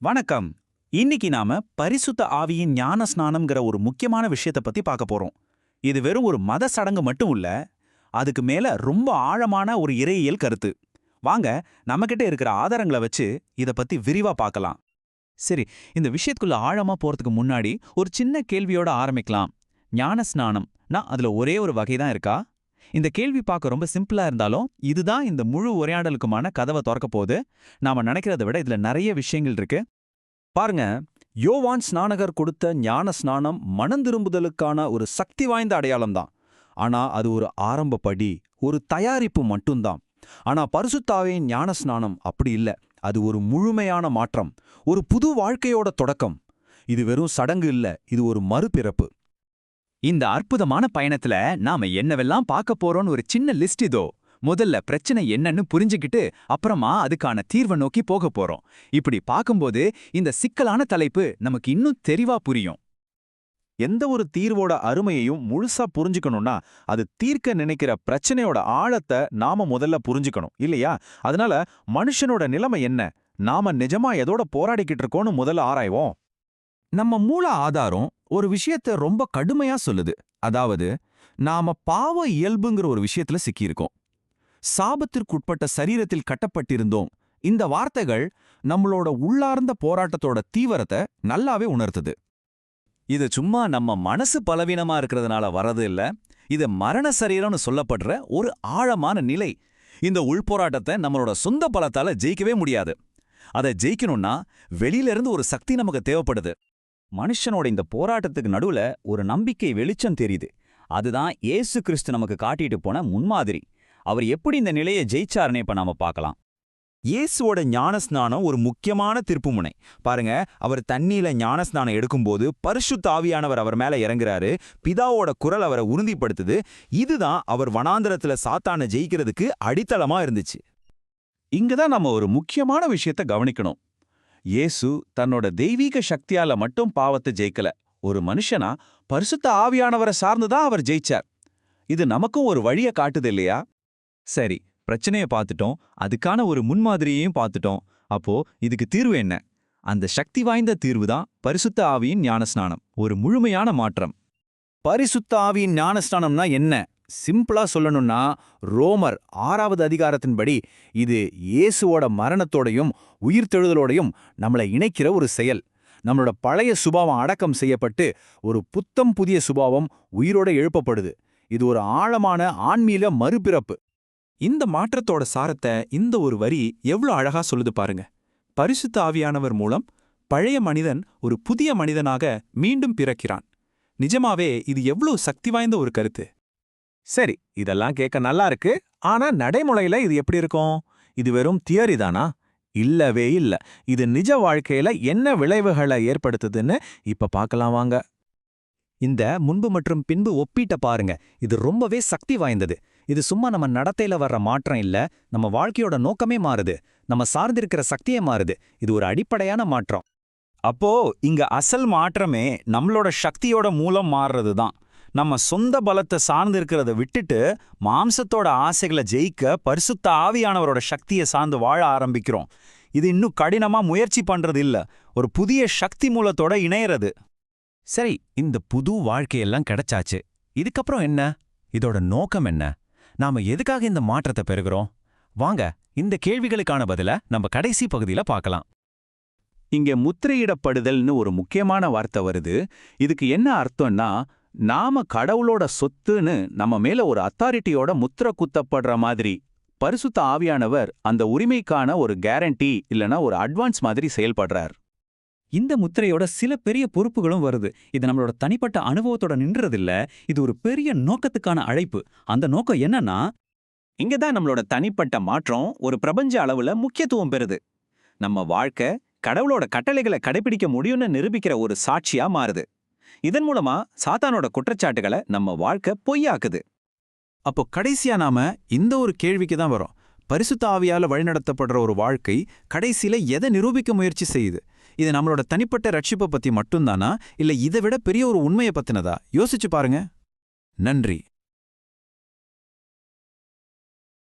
வணக்கம். இன்னைக்கு நாம பரிசுத்த ஆவியின் ஞான ஸ்நானம்ங்கிற ஒரு முக்கியமான விஷயத்தை பத்தி பார்க்க போறோம். இது வெறும் ஒரு மத சடங்கு மட்டும் இல்ல அதுக்கு மேல ரொம்ப ஆழமான ஒரு இறையியல் கருத்து. வாங்க நம்மகிட்ட இருக்கிற ஆதாரங்களை வச்சு இத பத்தி விரிவா பார்க்கலாம். சரி இந்த விஷயத்துக்குள்ள ஆழமா போறதுக்கு முன்னாடி ஒரு சின்ன கேள்வியோட ஆரம்பிக்கலாம். ஞான ஸ்நானம் நான் அதுல ஒரே ஒரு வகை தான் இருக்கா? இந்த கேள்வி பார்க்க ரொம்ப சிம்பிளா இருந்தாலும் இதுதான் இந்த முழு உரையாடலுக்குமான கதவை திறக்க போகுது. நாம நினைக்கிறத விட இதுல நிறைய விஷயங்கள் இருக்கு. பாருங்க யோவான் ஸ்நானகர் கொடுத்த ஞான ஸ்நானம் மனந்திரும்புதலுக்கான ஒரு சக்தி வாய்ந்த அடையாளம் தான். ஆனா அது ஒரு ஆரம்ப படி ஒரு தயாரிப்பு மட்டும்தான். ஆனா பரிசுத்தாவின் ஞான ஸ்நானம் அப்படி இல்ல. அது ஒரு முழுமையான மாற்றம் ஒரு புது வாழ்க்கையோட தொடக்கம். இது வெறும் சடங்கு இல்ல இது ஒரு மறுபிறப்பு. இந்த அற்புதமான பயணத்துல நாம என்னவெல்லாம் பார்க்க போறோம்னு ஒரு சின்ன லிஸ்ட் இதோ. முதல்ல பிரச்சனை என்னன்னு புரிஞ்சுக்கிட்டு அப்புறமா அதுக்கான தீர்வை நோக்கி போக போறோம். இப்படி பார்க்கும்போது இந்த சிக்கலான தலைப்பு நமக்கு இன்னும் தெளிவா புரியும். எந்த ஒரு தீர்வோட அருமையையும் முழுசா புரிஞ்சுக்கணும்னா அது தீர்க்க நினைக்கிற பிரச்சனையோட ஆழத்தை நாம முதல்ல புரிஞ்சுக்கணும் இல்லையா? அதனால மனுஷனோட நிலைமை என்ன? நாம நிஜமா எதோட போராடிக்கிட்டு இருக்கோம்னு முதல்ல ஆராய்வோம். நம்ம மூல ஆதாரம் ஒரு விஷயத்த ரொம்ப கடுமையா சொல்லுது. அதாவது நாம பாவ இயல்புங்கிற ஒரு விஷயத்துல சிக்கியிருக்கோம். சாபத்திற்குட்பட்ட சரீரத்தில் கட்டப்பட்டிருந்தோம். இந்த வார்த்தைகள் நம்மளோட உள்ளார்ந்த போராட்டத்தோட தீவிரத்தை நல்லாவே உணர்த்துது. இது சும்மா நம்ம மனசு பலவீனமா இருக்கிறதுனால வரது இல்ல. இது மரண சரீரம்னு சொல்லப்படுற ஒரு ஆழமான நிலை. இந்த உள்போராட்டத்தை நம்மளோட சொந்த பலத்தால ஜெயிக்கவே முடியாது. அதை ஜெயிக்கணும்னா வெளியிலிருந்து ஒரு சக்தி நமக்கு தேவைப்படுது. மனுஷனோட இந்த போராட்டத்துக்கு நடுவுல ஒரு நம்பிக்கை வெளிச்சம் தெரியுது. அதுதான் இயேசு கிறிஸ்து நமக்கு காட்டிட்டு போன முன்மாதிரி. அவர் எப்படி இந்த நிலையை ஜெயிச்சாருன்னு இப்ப நாம பார்க்கலாம். இயேசுவோட ஞானஸ்நானம் ஒரு முக்கியமான திருப்புமுனை பாருங்க அவர் தண்ணியில ஞானஸ்நானம் எடுக்கும்போது பரிசு தாவியானவர் அவர் மேல இறங்குறாரு. பிதாவோட குரல் அவரை உறுதிப்படுத்துது. இதுதான் அவர் வனாந்தரத்துல சாத்தானை ஜெயிக்கிறதுக்கு அடித்தளமா இருந்துச்சு. இங்கதான் நம்ம ஒரு முக்கியமான விஷயத்த கவனிக்கணும். இயேசு தன்னோட தெய்வீக சக்தியால மட்டும் பாவத்தை ஜெயிக்கல. ஒரு மனுஷனா பரிசுத்த ஆவியானவரை சார்ந்துதான் அவர் ஜெயிச்சார். இது நமக்கும் ஒரு வழிய காட்டுது இல்லையா? சரி பிரச்சனைய பார்த்துட்டோம். அதுக்கான ஒரு முன்மாதிரியையும் பார்த்துட்டோம். அப்போ இதுக்கு தீர்வு என்ன? அந்த சக்தி வாய்ந்த தீர்வு தான் பரிசுத்த ஆவியின் ஞானஸ்நானம். ஒரு முழுமையான மாற்றம். பரிசுத்த ஆவியின் ஞானஸ்நானம்னா என்ன? சிம்பிளா சொல்லணும்னா ரோமர் ஆறாவது அதிகாரத்தின்படி இது இயேசுவோட மரணத்தோடையும் உயிர்த்தெழுதலோடையும் நம்மளை இணைக்கிற ஒரு செயல். நம்மளோட பழைய சுபாவம் அடக்கம் செய்யப்பட்டு ஒரு புத்தம் புதிய சுபாவம் உயிரோட எழுப்பப்படுது. இது ஒரு ஆழமான ஆன்மீக மறுபிறப்பு. இந்த மாற்றத்தோட சாரத்தை இந்த ஒரு வரி எவ்வளோ அழகா சொல்லுது பாருங்க. பரிசுத்த ஆவியானவர் மூலம் பழைய மனிதன் ஒரு புதிய மனிதனாக மீண்டும் பிறக்கிறான். நிஜமாவே இது எவ்வளோ சக்தி வாய்ந்த ஒரு கருத்து. சரி இதெல்லாம் கேட்க நல்லா இருக்கு. ஆனா நடைமுறையில இது எப்படி இருக்கும்? இது வெறும் தியரி தானா? இல்லவே இல்ல. இது நிஜ வாழ்க்கையில என்ன விளைவுகளை ஏற்படுத்துதுன்னு இப்ப பார்க்கலாம் வாங்க. இந்த முன்பு மற்றும் பின்பு ஒப்பீட்ட பாருங்க. இது ரொம்பவே சக்தி வாய்ந்தது. இது சும்மா நம்ம நடத்தையில வர்ற மாற்றம் இல்ல. நம்ம வாழ்க்கையோட நோக்கமே மாறுது. நம்ம சார்ந்திருக்கிற சக்தியே மாறுது. இது ஒரு அடிப்படையான மாற்றம். அப்போ இங்க அசல் மாற்றமே நம்மளோட சக்தியோட மூலம் மாறுறது தான் நம்ம சொந்த பலத்தை சார்ந்து இருக்கிறத விட்டுட்டு மாம்சத்தோட ஆசைகளை ஜெயிக்க பரிசுத்த ஆவியானவரோட சக்தியை சார்ந்து வாழ ஆரம்பிக்கிறோம். இது இன்னும் கடினமா முயற்சி பண்றது இல்ல. ஒரு புதிய சக்தி மூலத்தோட இணையறது. சரி இந்த புது வாழ்க்கையெல்லாம் கிடைச்சாச்சு. இதுக்கப்புறம் என்ன? இதோட நோக்கம் என்ன? நாம எதுக்காக இந்த மாற்றத்தை பெறுகிறோம்? வாங்க இந்த கேள்விகளுக்கான பதில நம்ம கடைசி பகுதியில பார்க்கலாம். இங்க முத்திரையிடப்படுதல்னு ஒரு முக்கியமான வார்த்தை வருது. இதுக்கு என்ன அர்த்தம்னா நாம கடவுளோட சொத்துன்னு நம்ம மேல ஒரு அத்தாரிட்டியோட முத்திர குத்தப்படுற மாதிரி பரிசுத்த ஆவியானவர் அந்த உரிமைக்கான ஒரு கேரண்டி இல்லனா ஒரு அட்வான்ஸ் மாதிரி செயல்படுறார். இந்த முத்திரையோட சில பெரிய பொறுப்புகளும் வருது. இது நம்மளோட தனிப்பட்ட அனுபவத்தோட நின்றதில்ல. இது ஒரு பெரிய நோக்கத்துக்கான அழைப்பு. அந்த நோக்கம் என்னன்னா இங்க தான் நம்மளோட தனிப்பட்ட மாற்றம் ஒரு பிரபஞ்ச அளவுல முக்கியத்துவம் பெறுது. நம்ம வாழ்க்கை கடவுளோட கட்டளைகளை கடைபிடிக்க முடியும்னு நிரூபிக்கிற ஒரு சாட்சியா மாறுது. இதன் மூலமா சாத்தானோட குற்றச்சாட்டுகளை நம்ம வாழ்க்கை பொய்யாக்குது. அப்போ கடைசியா நாம இந்த ஒரு கேள்விக்கு தான் வரோம். பரிசுத்த ஆவியால வழிநடத்தப்படுற ஒரு வாழ்க்கை கடைசியில எதை நிரூபிக்க முயற்சி செய்யுது? இது நம்மளோட தனிப்பட்ட ரட்சிப்பை பத்தி மட்டும்தானா? இல்ல இதை விட பெரிய ஒரு உண்மையை பத்தினதா? யோசிச்சு பாருங்க. நன்றி.